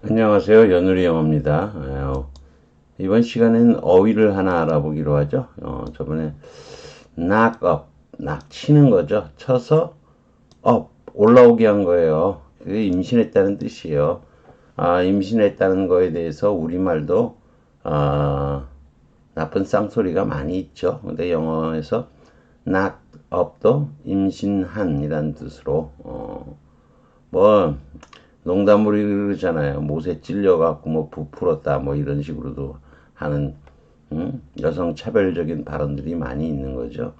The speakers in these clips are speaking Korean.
안녕하세요. 연우리 영어입니다. 어, 이번 시간엔 어휘를 하나 알아보기로 하죠. 어, 저번에 knock up, knock 치는 거죠. 쳐서 up, 올라오게 한 거예요. 그게 임신했다는 뜻이에요. 아, 임신했다는 거에 대해서 우리말도 아, 나쁜 쌍소리가 많이 있죠. 근데 영어에서 knock up도 임신한이라는 뜻으로 어, 뭐 농담으로 그러잖아요. 못에 찔려갖고 뭐 부풀었다 뭐 이런 식으로도 하는 음? 여성 차별적인 발언들이 많이 있는 거죠.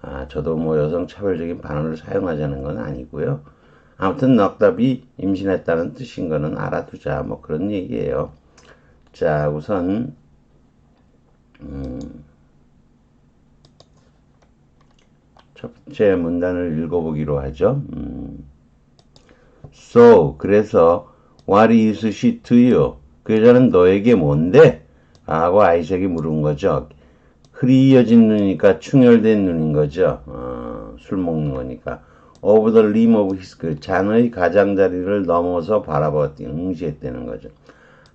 아, 저도 뭐 여성 차별적인 발언을 사용하자는 건 아니고요. 아무튼 넉답이 임신했다는 뜻인 거는 알아두자 뭐 그런 얘기예요. 자, 우선 음, 첫 번째 문단을 읽어보기로 하죠. 음, So, 그래서 What is she to you? 그 여자는 너에게 뭔데? 하고 아이작이 물은 거죠. 흐리어진 눈이니까 충혈된 눈인 거죠. 어, 술 먹는 거니까. Over the rim of his 그 잔의 가장자리를 넘어서 바라보았더니 응시했다는 거죠.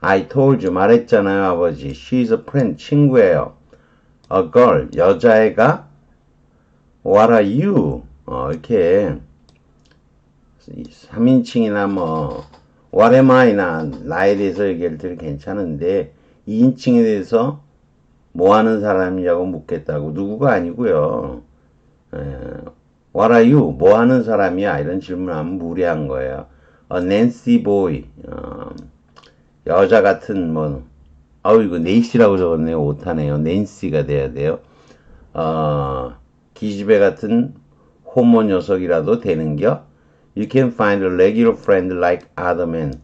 I told you 말했잖아요 아버지. She's a friend 친구예요. A girl 여자애가 What are you? 어, 이렇게 3인칭이나 뭐 I나 나에 대해서 얘기할 때는 괜찮은데 2인칭에 대해서 뭐 하는 사람이냐고 묻겠다고 누구가 아니고요. you? 뭐 하는 사람이야? 이런 질문하면 무례한 거예요. A Nancy boy. 어, 여자 같은 뭐 아우 이거 네이시라고 적었네요. 오타네요. 낸시가 돼야 돼요. 어, 기집애 같은 호모 녀석이라도 되는겨? You can find a regular friend like other men.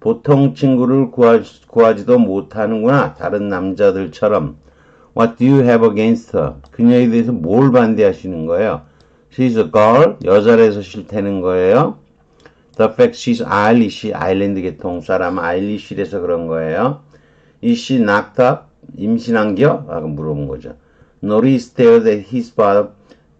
보통 친구를 구하, 구하지도 못하는구나. 다른 남자들처럼. What do you have against her? 그녀에 대해서 뭘 반대하시는 거예요? She's a girl. 여자라서 싫다는 거예요. The fact she's Irish. 아일랜드 계통 사람 아일리시라서 그런 거예요. Is she knocked up? 임신한겨? 라고 물어본 거죠. Nori stared at his father.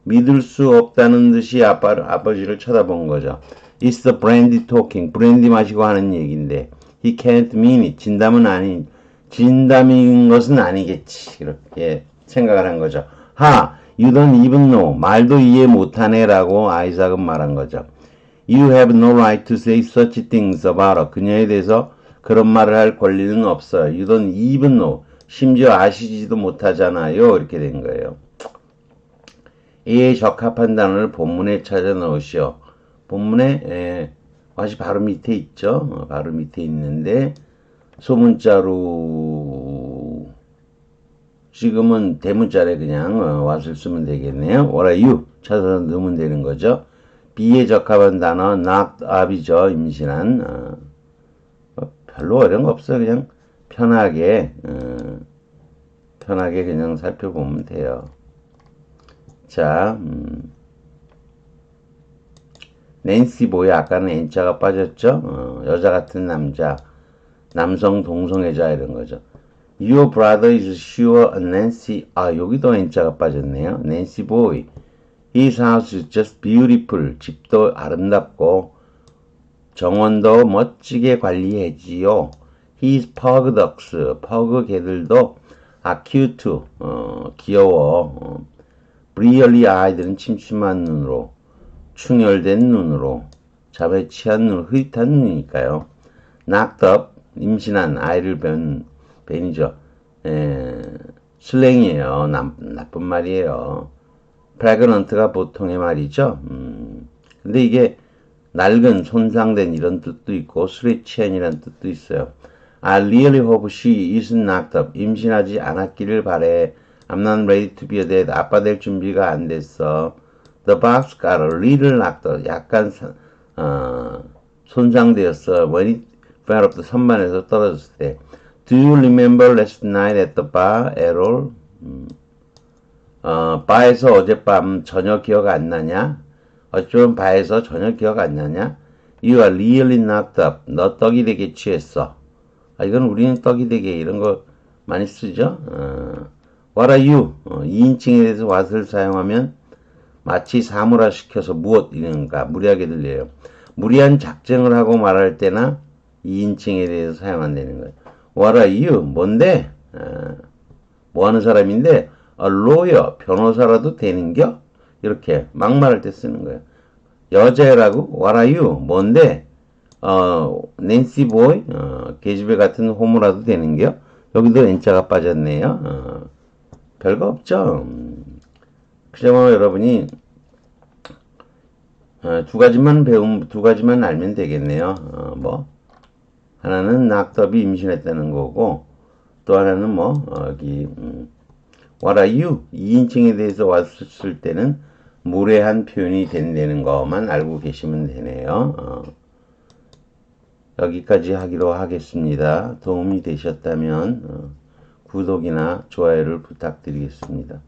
믿을 수 없다는 듯이 아빠, 아버지를 쳐다본 거죠. It's the brandy talking. 브랜디 마시고 하는 얘기인데. He can't mean it. 진담은 아닌, 진담인 것은 아니겠지. 그렇게 생각을 한 거죠. 하, you don't even know. 말도 이해 못하네. 라고 아이삭은 말한 거죠. You have no right to say such things about her. 그녀에 대해서 그런 말을 할 권리는 없어요. You don't even know. 심지어 아시지도 못하잖아요. 이렇게 된 거예요. 이에 적합한 단어를 본문에 찾아 넣으시오. 본문에 에, 맛이 바로 밑에 있죠. 어, 바로 밑에 있는데 소문자로 지금은 대문자래 그냥 어, 왓을 쓰면 되겠네요. What are you? 찾아서 넣으면 되는 거죠. B에 적합한 단어 knocked up이죠. 임신한 어, 어, 별로 어려운 거 없어요. 그냥 편하게 어, 편하게 그냥 살펴보면 돼요. 자, 음. 낸시 뭐야? 아까는 N자가 빠졌죠? 어, 여자 같은 남자, 남성 동성애자 이런 거죠. Your brother is sure Nancy. 아, 여기도 N자가 빠졌네요. Nancy boy. His house is just beautiful. 집도 아름답고 정원도 멋지게 관리해지요. His pug ducks. pug 개들도 아 cute. 어, 귀여워. 어, 브리얼리 아이들은 침침한 눈으로, 충혈된 눈으로, 취한 눈, 흐릿한 눈이니까요. up, 임신한 아이를 뵌, 벤이죠. 에, 슬랭이에요. 나, 나쁜 말이에요. pregnant가 보통의 말이죠. 음, 근데 이게 낡은, 손상된 이런 뜻도 있고, 술에 취한이라는 뜻도 있어요. I really hope she isn't knocked up. 임신하지 않았기를 바래. I'm not ready to be a dad. 아빠 될 준비가 안 됐어. The box got a little knocked up. 약간 어, 손상되었어. When it fell off the 선반에서 떨어졌을 때. Do you remember last night at the bar at all? 음. 어, 바에서 어젯밤 전혀 기억 안 나냐? 어쩌면 바에서 전혀 기억 안 나냐? You are really knocked up. 너 떡이 되게 취했어. 아, 이건 우리는 떡이 되게 이런 거 많이 쓰죠? 어. What are you? 어, 2인칭에 대해서 what을 사용하면 마치 사물화 시켜서 무엇 이런가 무리하게 들려요. 무리한 작정을 하고 말할 때나 2인칭에 대해서 사용 안 되는 거예요. What are you? 뭔데? 아, 뭐 하는 사람인데? A lawyer, 변호사라도 되는겨? 이렇게 막말할 때 쓰는 거예요. 여자애라고? What are you? 뭔데? 어, 낸시 보이? 어, 계집애 같은 호모라도 되는겨? 여기도 N자가 빠졌네요. 어, 별거 없죠. 음, 그야말로 여러분이 어, 두 가지만 배움, 두 가지만 알면 되겠네요. 어, 뭐, 하나는 낙덥이 임신했다는 거고, 또 하나는 뭐, 어, 여기, 음, what are you? 2인칭에 대해서 왔을 때는 무례한 표현이 된다는 것만 알고 계시면 되네요. 어, 여기까지 하기로 하겠습니다. 도움이 되셨다면, 어, 구독이나 좋아요를 부탁드리겠습니다.